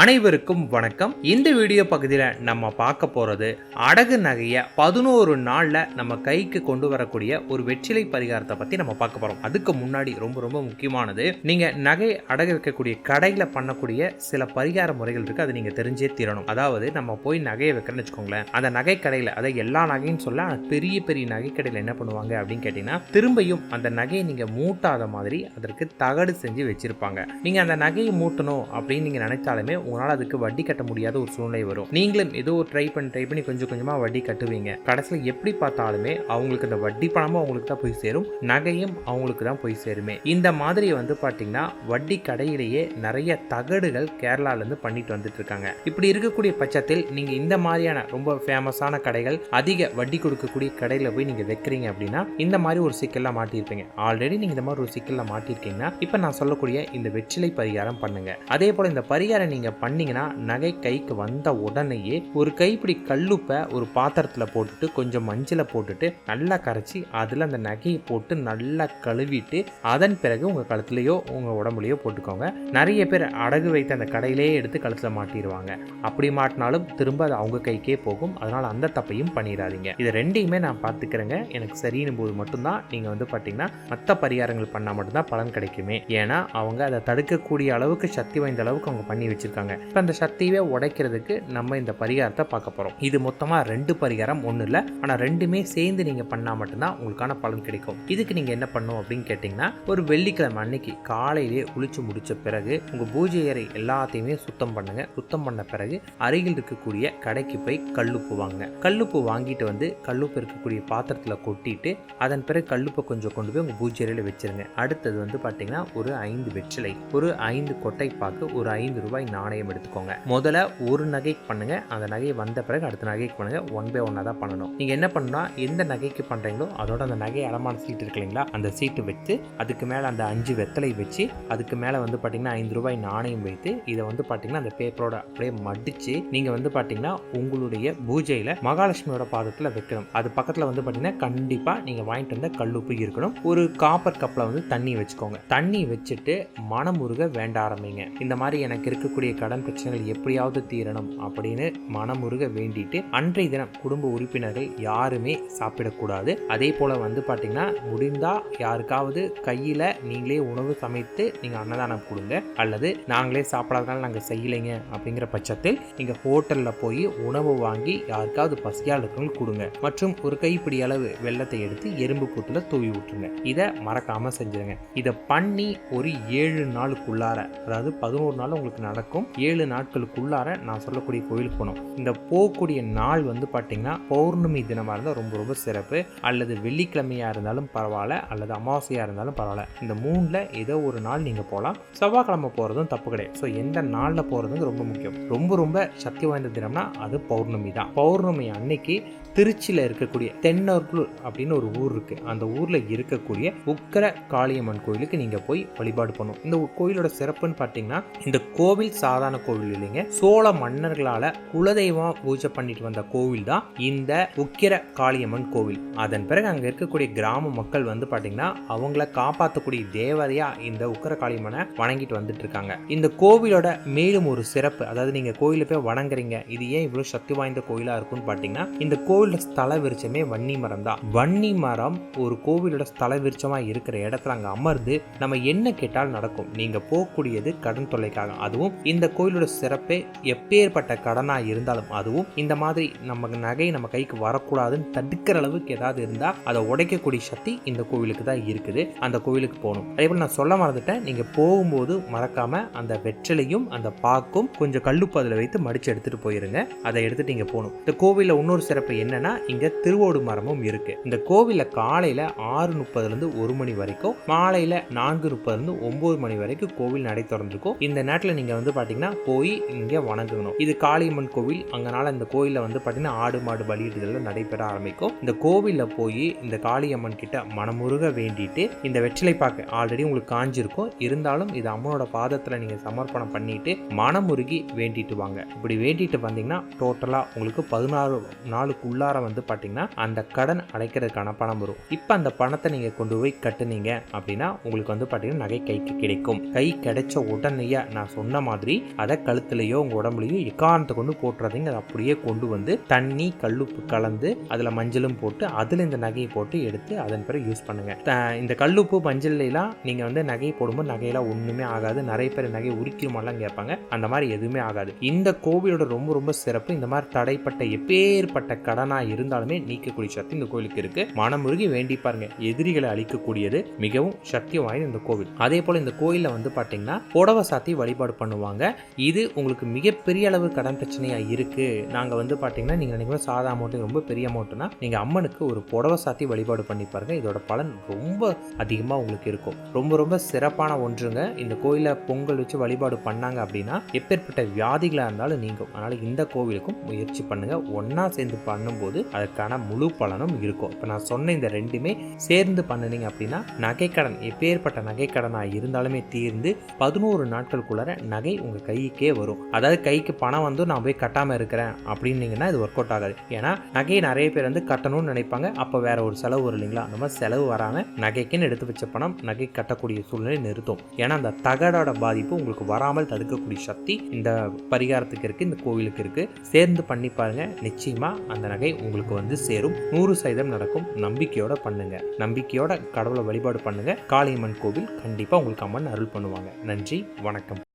அனைவருக்கும் வணக்கம். இந்த வீடியோ பகுதியில் நம்ம பார்க்க போகிறது அடகு நகையை பதினோரு நாளில் நம்ம கைக்கு கொண்டு வரக்கூடிய ஒரு வெற்றிலை பரிகாரத்தை பற்றி நம்ம பார்க்க போகிறோம் அதுக்கு முன்னாடி ரொம்ப ரொம்ப முக்கியமானது நீங்கள் நகை அடகு வைக்கக்கூடிய கடையில் பண்ணக்கூடிய சில பரிகார முறைகள் இருக்குது அது நீங்கள் தெரிஞ்சே தீரணும். அதாவது நம்ம போய் நகையை வைக்கிறேன்னு வச்சுக்கோங்களேன். அந்த நகை கடையில் அதை எல்லா நகையும் சொல்ல பெரிய பெரிய நகை கடையில் என்ன பண்ணுவாங்க அப்படின்னு கேட்டிங்கன்னா திரும்பியும் அந்த நகையை நீங்கள் மூட்டாத மாதிரி அதற்கு தகடு செஞ்சு வச்சுருப்பாங்க. நீங்கள் அந்த நகையை மூட்டணும் அப்படின்னு நீங்கள் நினைச்சாலுமே உங்களால் அதுக்கு வட்டி கட்ட முடியாத ஒரு சூழ்நிலை வரும். நீங்களும் ஏதோ ஒரு ட்ரை பண்ணி ட்ரை பண்ணி கொஞ்சம் கொஞ்சமாக வட்டி கட்டுவீங்க. கடைசியில் எப்படி பார்த்தாலுமே அவங்களுக்கு அந்த வட்டி பணமும் அவங்களுக்கு தான் போய் சேரும். நகையும் அவங்களுக்கு தான் போய் சேருமே. இந்த மாதிரி வந்து பார்த்தீங்கன்னா வட்டி கடையிலேயே நிறைய தகடுகள் கேரளாலேருந்து பண்ணிட்டு வந்துட்டு இருக்காங்க. இப்படி இருக்கக்கூடிய பட்சத்தில் நீங்கள் இந்த மாதிரியான ரொம்ப ஃபேமஸான கடைகள் அதிக வட்டி கொடுக்கக்கூடிய கடையில் போய் நீங்கள் வைக்கிறீங்க அப்படின்னா இந்த மாதிரி ஒரு சிக்கலில் மாட்டியிருப்பீங்க. ஆல்ரெடி நீங்கள் இந்த மாதிரி ஒரு சிக்கலில் மாட்டியிருக்கீங்கன்னா இப்போ நான் சொல்லக்கூடிய இந்த வெற்றிலை பரிகாரம் பண்ணுங்க. அதே போல் இந்த பரிகாரம் நீங்கள் பண்ணிங்கன்னா நகை கைக்கு வந்த உடனேயே ஒரு கைப்பிடி கல்லுப்பை ஒரு பாத்திரத்தில் போட்டுட்டு கொஞ்சம் மஞ்சளை போட்டுட்டு நல்லா கரைச்சி அதில் அந்த நகையை போட்டு நல்லா கழுவிட்டு அதன் பிறகு உங்கள் கழுத்துலையோ உங்கள் உடம்புலையோ போட்டுக்கோங்க. நிறைய பேர் அடகு வைத்த அந்த கடையிலே எடுத்து கழுத்தில் மாட்டிடுவாங்க அப்படி மாட்டினாலும் திரும்ப அது அவங்க கைக்கே போகும். அதனால் அந்த தப்பையும் பண்ணிடாதீங்க. இது ரெண்டையுமே நான் பார்த்துக்கிறேங்க எனக்கு சரியினும் போது மட்டும்தான் நீங்கள் வந்து பார்த்தீங்கன்னா மற்ற பரிகாரங்கள் பண்ணால் மட்டும்தான் பலன் கிடைக்குமே. ஏன்னா அவங்க அதை தடுக்கக்கூடிய அளவுக்கு சக்தி வாய்ந்த அளவுக்கு அவங்க பண்ணி வச்சிருக்காங்க. இப்போ அந்த சக்தியவே உடைக்கிறதுக்கு நம்ம இந்த பரிகாரத்தை பார்க்க போகிறோம் இது மொத்தமாக ரெண்டு பரிகாரம் ஒன்றும் இல்லை. ஆனால் ரெண்டுமே சேர்ந்து நீங்கள் பண்ணால் மட்டும்தான் உங்களுக்கான பலன் கிடைக்கும். இதுக்கு நீங்கள் என்ன பண்ணும் அப்படின்னு கேட்டிங்கன்னா ஒரு வெள்ளிக்கிழமை அன்னைக்கு காலையிலே குளிச்சு முடிச்ச பிறகு உங்கள் பூஜை அறை எல்லாத்தையுமே சுத்தம் பண்ணுங்க. சுத்தம் பண்ண பிறகு அருகில் இருக்கக்கூடிய கடைக்கு போய் கல்லுப்பு வாங்க கல்லுப்பு வாங்கிட்டு வந்து கல்லுப்பு இருக்கக்கூடிய பாத்திரத்தில் கொட்டிட்டு அதன் பிறகு கல்லுப்பை கொஞ்சம் கொண்டு போய் உங்கள் பூஜை அறையில் வச்சிருங்க. அடுத்தது வந்து பார்த்தீங்கன்னா ஒரு ஐந்து வெற்றிலை ஒரு ஐந்து கொட்டை பாக்கு ஒரு ஐந்து ரூபாய் நாணயம் எடுத்துக்கோங்க. முதல்ல ஒரு நகைக்கு பண்ணுங்க. அந்த நகை வந்த பிறகு அடுத்த நகைக்கு பண்ணுங்க. ஒன் பை ஒன்னாக தான் பண்ணணும். நீங்க என்ன பண்ணா எந்த நகைக்கு பண்றீங்களோ அதோட அந்த நகை அடமான சீட் இருக்கு இல்லைங்களா? அந்த சீட்டு வச்சு அதுக்கு மேலே அந்த அஞ்சு வெத்தலை வச்சு அதுக்கு மேலே வந்து பார்த்தீங்கன்னா ஐந்து ரூபாய் நாணயம் வைத்து இதை வந்து பார்த்தீங்கன்னா அந்த பேப்பரோட அப்படியே மடிச்சு நீங்க வந்து பார்த்தீங்கன்னா உங்களுடைய பூஜையில மகாலட்சுமியோட பாதத்தில் வைக்கணும். அது பக்கத்தில் வந்து பார்த்தீங்கன்னா கண்டிப்பாக நீங்கள் வாங்கிட்டு வந்த கல்லுப்பு இருக்கணும். ஒரு காப்பர் கப்பில் வந்து தண்ணி வச்சுக்கோங்க. தண்ணி வச்சுட்டு மனமுருக வேண்ட ஆரம்பிங்க இந்த மாதிரி எனக்கு இருக்கக்கூடிய கடன் பிரச்சனைகள் எப்படியாவது தீரணும் அப்படின்னு மனமுருக வேண்டிட்டு அன்றைய தினம் குடும்ப உறுப்பினர்கள் யாருமே சாப்பிடக்கூடாது. அதே போல் வந்து பார்த்தீங்கன்னா முடிந்தா யாருக்காவது கையில் நீங்களே உணவு சமைத்து நீங்கள் அன்னதானம் கொடுங்க. அல்லது நாங்களே சாப்பிடாதனால நாங்கள் செய்யலைங்க அப்படிங்கிற பட்சத்தில் நீங்கள் ஹோட்டலில் போய் உணவு வாங்கி யாருக்காவது பசியால் இருக்கவங்களுக்கு கொடுங்க. மற்றும் ஒரு கைப்பிடி அளவு வெள்ளத்தை எடுத்து எறும்பு கூட்டில் தூவி விட்டுருங்க. இதை மறக்காமல் செஞ்சிருங்க. இதை பண்ணி ஒரு ஏழு நாளுக்குள்ளார அதாவது பதினோரு நாள் உங்களுக்கு நடக்கும். ஏழு நாட்களுக்குள்ளார நான் சொல்லக்கூடிய கோயிலுக்கு போகணும். இந்த போகக்கூடிய நாள் வந்து பார்த்தீங்கன்னா பௌர்ணமி தினமாக இருந்தால் ரொம்ப ரொம்ப சிறப்பு. அல்லது வெள்ளிக்கிழமையாக இருந்தாலும் பரவாயில்ல அல்லது அமாவாசையாக இருந்தாலும் பரவாயில்ல. இந்த மூணில் ஏதோ ஒரு நாள் நீங்கள் போகலாம். செவ்வாய்க்கிழமை போகிறதும் தப்பு கிடையாது. ஸோ எந்த நாளில் போகிறது ரொம்ப முக்கியம். ரொம்ப ரொம்ப சக்தி வாய்ந்த தினம்னா அது பௌர்ணமி தான். பௌர்ணமி அன்னைக்கு திருச்சியில் இருக்கக்கூடிய தென்னர்குளூர் அப்படின்னு ஒரு ஊர் இருக்குது அந்த ஊரில் இருக்கக்கூடிய உக்கர காளியம்மன் கோயிலுக்கு நீங்கள் போய் வழிபாடு பண்ணணும். இந்த கோயிலோட சிறப்புன்னு பார்த்தீங்கன்னா இந்த கோவில் சாதாரண கோவில் இல்லைங்க. சோழ மன்னர்களால் குலதெய்வம் பூஜை பண்ணிட்டு வந்த கோவில் தான் இந்த உக்கிர காளியம்மன் கோவில். அதன் பிறகு அங்கே இருக்கக்கூடிய கிராம மக்கள் வந்து பார்த்தீங்கன்னா அவங்கள காப்பாற்றக்கூடிய தேவதையா இந்த உக்கிர காளியம்மனை வணங்கிட்டு வந்துட்டு இருக்காங்க இந்த கோவிலோட மேலும் ஒரு சிறப்பு அதாவது நீங்கள் கோயிலில் போய் வணங்குறீங்க இது ஏன் இவ்வளோ சக்தி வாய்ந்த கோயிலாக இருக்கும்னு பார்த்தீங்கன்னா இந்த கோவிலோட ஸ்தல விருச்சமே வன்னி மரம் தான். வன்னி மரம் ஒரு கோவிலோட ஸ்தல விருட்சமா இருக்கிற இடத்துல அங்கே அமர்ந்து நம்ம என்ன கேட்டால் நடக்கும். நீங்க போகக்கூடியது கடன் தொல்லைக்காக. அதுவும் இந்த கோயிலோட சிறப்பே எப்பேற்பட்ட கடனாக இருந்தாலும் அதுவும் இந்த மாதிரி நம்ம நகை நம்ம கைக்கு வரக்கூடாதுன்னு தடுக்கிற அளவுக்கு ஏதாவது இருந்தால் அதை உடைக்கக்கூடிய சக்தி இந்த கோவிலுக்கு தான் இருக்குது. அந்த கோவிலுக்கு போகணும். அதே போல் நான் சொல்ல மறந்துட்டேன். நீங்கள் போகும்போது மறக்காமல் அந்த வெற்றிலையும் அந்த பாக்கும் கொஞ்சம் கல்லுப்பு அதில் வைத்து மடித்து எடுத்துகிட்டு போயிருங்க. அதை எடுத்துட்டு இங்கே போகணும். இந்த கோவிலில் இன்னொரு சிறப்பு என்னென்னா இங்கே திருவோடு மரமும் இருக்குது இந்த கோவிலில் காலையில் ஆறு முப்பதுலேருந்து ஒரு மணி வரைக்கும் மாலையில் நான்கு முப்பதுலேருந்து ஒம்பது மணி வரைக்கும் கோவில் நடை திறந்துருக்கும். இந்த நேரத்தில் நீங்கள் வந்து பார்த்தீங்கன்னா போய் இங்கே வணங்கணும். இது காளியம்மன் கோவில். அங்கனால இந்த கோயிலில் வந்து பார்த்தீங்கன்னா ஆடு மாடு பலியிடுதல் நடைபெற ஆரம்பிக்கும். இந்த கோவிலில் போய் இந்த காளியம்மன் கிட்ட மனமுருக வேண்டிட்டு இந்த வெற்றிலை பாக்கு ஆல்ரெடி உங்களுக்கு காஞ்சிருக்கும். இருந்தாலும் இது அம்மனோட பாதத்தில் நீங்கள் சமர்ப்பணம் பண்ணிட்டு மனமுருகி வேண்டிட்டு வாங்க. இப்படி வேண்டிட்டு வந்தீங்கன்னா டோட்டலாக உங்களுக்கு பதினாறு நாளுக்கு உள்ளார வந்து பார்த்தீங்கன்னா அந்த கடன் அடைக்கிறதுக்கான பணம் வரும். இப்போ அந்த பணத்தை நீங்கள் கொண்டு போய் கட்டுனீங்க அப்படின்னா உங்களுக்கு வந்து பார்த்தீங்கன்னா நகை கைக்கு கிடைக்கும். கை கிடைச்ச உடனேயே நான் சொன்ன மாதிரி அதை கழுத்துலையோ உங்கள் உடம்புலையோ எக்காரணத்தை கொண்டு போட்டுறதைங்க. அதை அப்படியே கொண்டு வந்து தண்ணி கல்லுப்பு கலந்து அதில் மஞ்சளும் போட்டு அதில் இந்த நகையை போட்டு எடுத்து அதன் பிறகு யூஸ் பண்ணுங்கள் இந்த கல்லுப்பு மஞ்சள்லாம் நீங்கள் வந்து நகையை போடும்போது நகையெல்லாம் ஒன்றுமே ஆகாது. நிறைய பேர் நகை உரிக்கிறமாலாம் கேட்பாங்க. அந்த மாதிரி எதுவுமே ஆகாது. இந்த கோவிலோட ரொம்ப ரொம்ப சிறப்பு இந்த மாதிரி தடைப்பட்ட எப்பேற்பட்ட கடனாக இருந்தாலுமே நீக்கக்கூடிய சக்தி இந்த கோவிலுக்கு இருக்குது மனமுருகி வேண்டி பாருங்க. எதிரிகளை அழிக்கக்கூடியது மிகவும் சக்தி வாய்ந்த இந்த கோவில். அதே போல் இந்த கோயிலில் வந்து பார்த்தீங்கன்னா புடவை சாத்தி வழிபாடு பண்ணுவாங்க. இது உங்களுக்கு மிகப்பெரிய அளவு கடன் பிரச்சனையாக இருக்குது நாங்கள் வந்து பார்த்தீங்கன்னா நீங்கள் நினைக்கிற சாதா அமௌண்ட்டு ரொம்ப பெரிய அமௌண்ட்டுனா நீங்கள் அம்மனுக்கு ஒரு புடவை சாத்தி வழிபாடு பண்ணி பாருங்கள் இதோட பலன் ரொம்ப அதிகமாக உங்களுக்கு இருக்கும். ரொம்ப ரொம்ப சிறப்பான ஒன்றுங்க. இந்த கோயிலில் பொங்கல் வச்சு வழிபாடு பண்ணாங்க அப்படின்னா எப்பேற்பட்ட வியாதிகளாக இருந்தாலும் நீங்கும் அதனால் இந்த கோவிலுக்கும் முயற்சி பண்ணுங்கள் ஒன்றா சேர்ந்து பண்ணும்போது அதற்கான முழு பலனும் இருக்கும். இப்போ நான் சொன்ன இந்த ரெண்டுமே சேர்ந்து பண்ணுனீங்க அப்படின்னா நகைக்கடன் எப்பேற்பட்ட நகைக்கடனாக இருந்தாலுமே தீர்ந்து பதினோரு நாட்களுக்குள்ளார நகை உங்கள் உங்கள் கைக்கே வரும். அதாவது கைக்கு பணம் வந்து நான் போய் கட்டாமல் இருக்கிறேன் அப்படின்னீங்கன்னா இது ஒர்க் அவுட் ஆகாது. ஏன்னா நகையை நிறைய பேர் வந்து கட்டணும்னு நினைப்பாங்க. அப்போ வேற ஒரு செலவு வரும் இல்லைங்களா? அந்த மாதிரி செலவு வராமல் நகைக்குன்னு எடுத்து வச்ச பணம் நகை கட்டக்கூடிய சூழ்நிலை நிறுத்தும். ஏன்னா அந்த தகடோட பாதிப்பு உங்களுக்கு வராமல் தடுக்கக்கூடிய சக்தி இந்த பரிகாரத்துக்கு இருக்குது இந்த கோவிலுக்கு இருக்குது சேர்ந்து பண்ணி பாருங்கள் நிச்சயமாக அந்த நகை உங்களுக்கு வந்து சேரும். நூறு சதவீதம் நடக்கும். நம்பிக்கையோட பண்ணுங்க. நம்பிக்கையோட கடவுளை வழிபாடு பண்ணுங்க. காளியம்மன் கோவில் கண்டிப்பாக உங்களுக்கு அம்மன் அருள் பண்ணுவாங்க. நன்றி வணக்கம்.